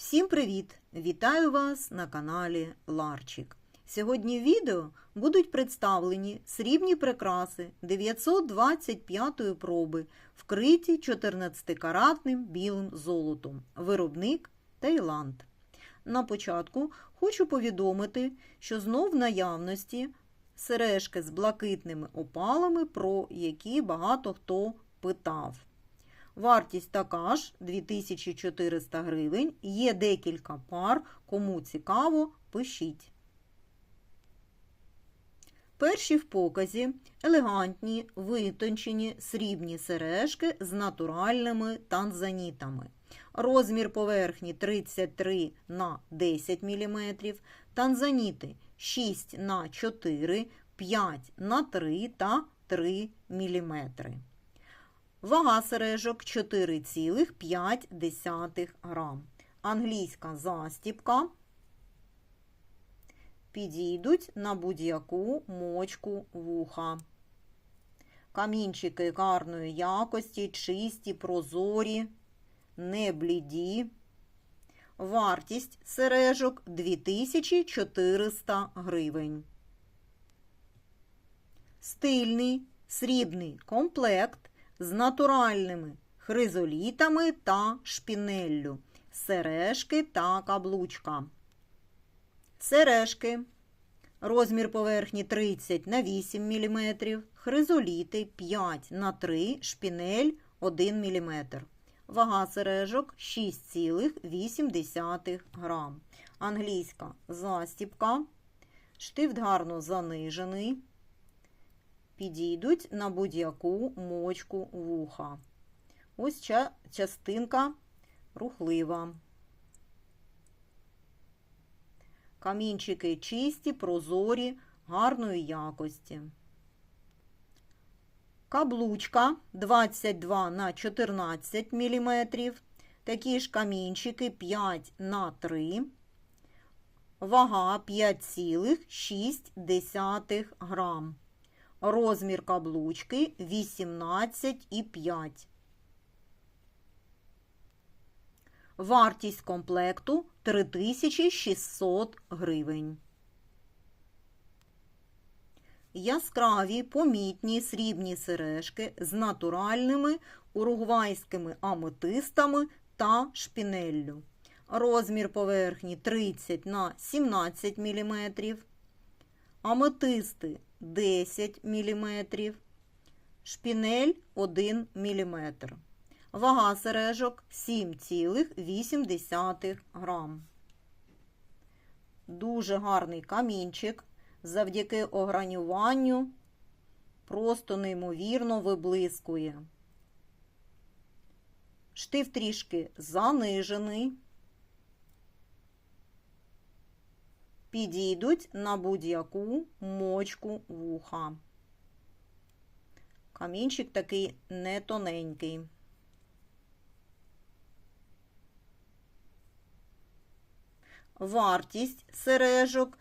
Всім привіт! Вітаю вас на каналі Ларчик. Сьогодні в відео будуть представлені срібні прикраси 925-ї проби, вкриті 14-каратним білим золотом. Виробник Таїланд. На початку хочу повідомити, що знов в наявності сережки з блакитними опалами, про які багато хто питав. Вартість така ж 2400 гривень. Є декілька пар. Кому цікаво, пишіть. Перші в показі елегантні, витончені срібні сережки з натуральними танзанітами. Розмір поверхні 33 на 10 мм, танзаніти 6 на 4, 5 на 3 та 3 мм. Вага сережок 4,5 грам. Англійська застіпка підійдуть на будь-яку мочку вуха. Камінчики гарної якості, чисті, прозорі, не бліді. Вартість сережок 2400 гривень. Стильний срібний комплект з натуральними хризолітами та шпінеллю, сережки та каблучка. Сережки. Розмір поверхні 30 на 8 мм, хризоліти 5 на 3, шпінель 1 мм. Вага сережок 6,8 грам. Англійська застіпка. Штифт гарно занижений підійдуть на будь-яку мочку вуха. Ось ця частинка рухлива. Камінчики чисті, прозорі, гарної якості. Каблучка 22 на 14 мм. Такі ж камінчики 5 на 3 Вага 5,6 грам. Розмір каблучки 18,5. Вартість комплекту 3600 гривень. Яскраві помітні срібні сережки з натуральними уругвайськими аметистами та шпінеллю. Розмір поверхні 30 на 17 мм. Аметисти 10 мм, шпінель 1 мм. Вага сережок 7,8 грам. Дуже гарний камінчик. Завдяки огранюванню просто неймовірно виблискує. Штиф трішки занижений. Підійдуть на будь-яку мочку вуха. Камінчик такий не тоненький. Вартість сережок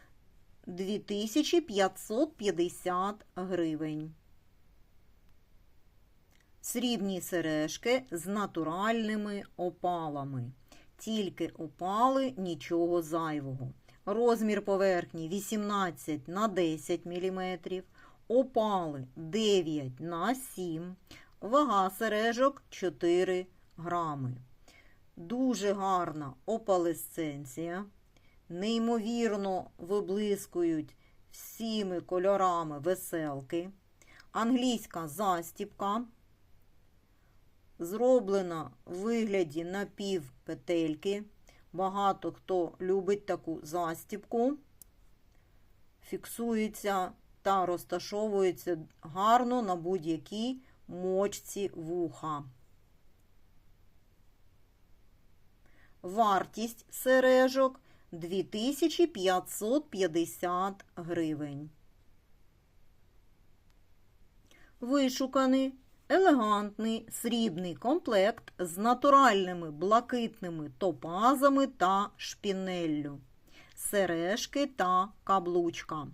2550 гривень. Срібні сережки з натуральними опалами. Тільки опали нічого зайвого. Розмір поверхні 18 на 10 мм, опали 9 на 7 вага сережок 4 грами. Дуже гарна опалесценція. Неймовірно виблискують всіми кольорами веселки. Англійська застіпка. Зроблена в вигляді напівпетельки. Багато хто любить таку застіпку, фіксується та розташовується гарно на будь-якій мочці вуха. Вартість сережок 2550 гривень. Вишуканий елегантний срібний комплект з натуральними блакитними топазами та шпінеллю, сережки та каблучка.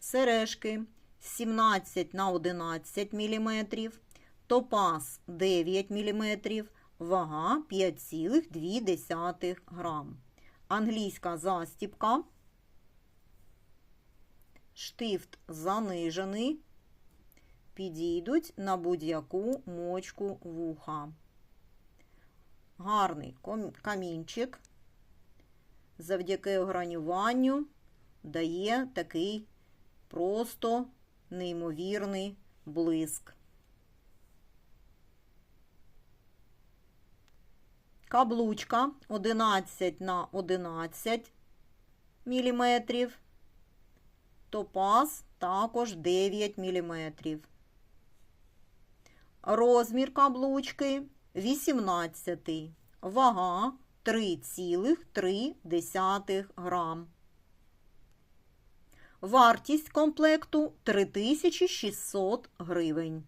Сережки 17 на 11 мм, топаз 9 мм, вага 5,2 грам. Англійська застіпка. Штифт занижений. Підійдуть на будь-яку мочку вуха. Гарний камінчик завдяки огранюванню дає такий просто неймовірний блиск. Каблучка 11 на 11 міліметрів. Топаз також 9 міліметрів. Розмір каблучки 18. Вага 3,3 грам. Вартість комплекту 3600 гривень.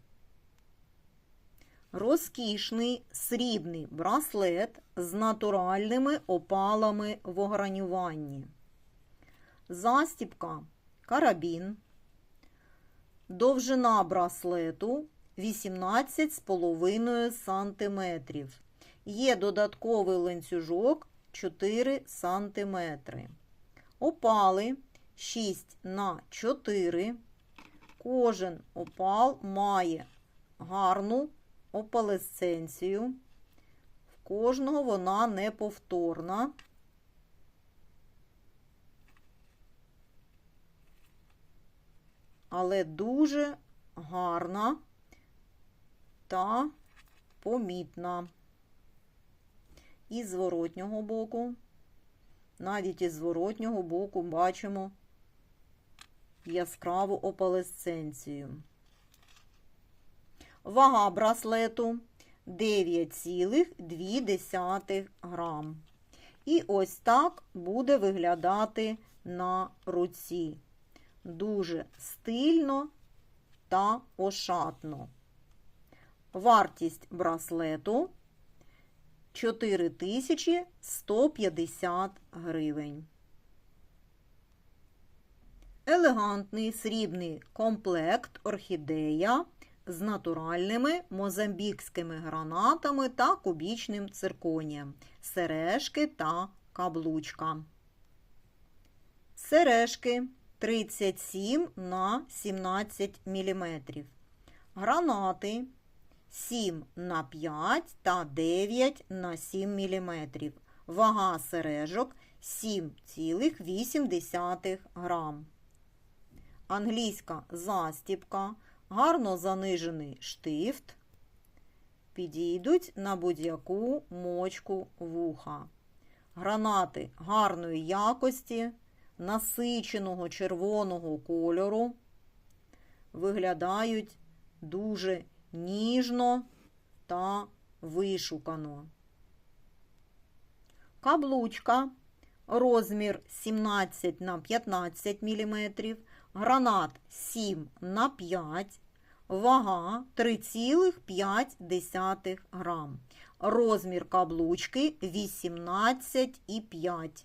Розкішний срібний браслет з натуральними опалами в огранюванні. Застіпка карабін. Довжина браслету 18,5 см. Є додатковий ланцюжок 4 см. Опали 6 на 4. Кожен опал має гарну опалесценцію. В кожного вона неповторна. Але дуже гарна та помітна. І зворотнього боку, навіть із зворотнього боку бачимо яскраву опалесценцію. Вага браслету 9,2 грам. І ось так буде виглядати на руці. Дуже стильно та ошатно. Вартість браслету 4150 гривень. Елегантний срібний комплект орхідея з натуральними мозамбікськими гранатами та кубічним цирконієм, сережки та каблучка. Сережки 37 на 17 мм. Гранати 7 на 5 та 9 на 7 мм. Вага сережок 7,8 грам. Англійська застіпка, гарно занижений штифт. Підійдуть на будь-яку мочку вуха. Гранати гарної якості, насиченого червоного кольору. Виглядають дуже ніжно та вишукано. Каблучка розмір 17 на 15 мм, гранат 7 на 5 вага 3,5 грам. Розмір каблучки 18,5.